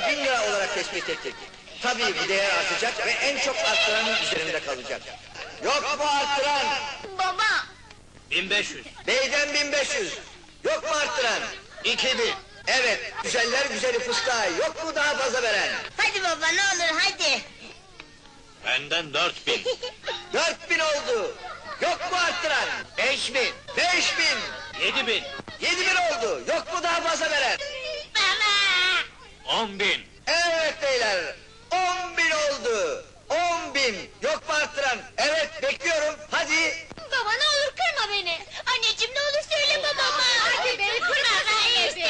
değerini bin lira olarak tespit ettik. Tabii bu değer artacak ve en çok arttıranın üzerinde kalacak. Yok mu arttıran? Baba. 1500. Beyden 1500. Yok mu arttıran? 2000. Evet, güzeller güzeli fıstığa yok mu daha fazla veren? Hadi baba ne olur hadi. Benden 4000. 4000 oldu. Yok mu arttıran? 5000. 5000. 7000. 7000 oldu. Yok mu daha fazla veren? Baba. 10000. Evet beyler. 10 bin oldu. 10 bin. Yok mu arttıran? Evet bekliyorum. Hadi. Baba ne olur kırma beni. Anneciğim ne olur söyle babama. Hadi beni kırma istedi.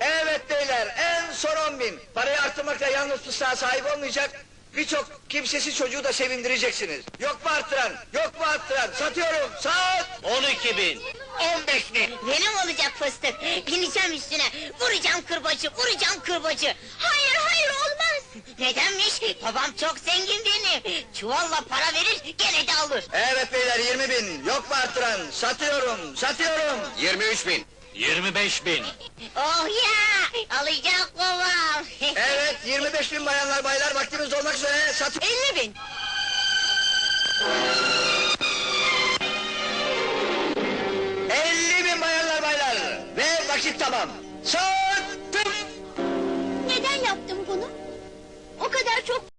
Evet beyler en son 10 bin. Parayı arttırmakla yalnız fıstığa sahip olmayacak. Birçok kimsesiz çocuğu da sevindireceksiniz. Yok mu arttıran? Yok mu arttıran? Satıyorum. Sat. 12000. 15000. Benim olacak fıstık. Bineceğim üstüne. Vuracağım kırbacı, vuracağım kırbacı. Hayır, hayır olmaz. Nedenmiş? Babam çok zengin benim. Çuvalla para verir, gene de alır. Evet beyler 20 bin. Yok mu arttıran? Satıyorum. Satıyorum. 23 bin. 25 bin. Oh ya! Alacak babam. 25 bin bayanlar baylar vaktimiz dolmak üzere. Satı... 50 bin. 50 bin bayanlar baylar. Ve vakit tamam. Sattım. Neden yaptım bunu? O kadar çok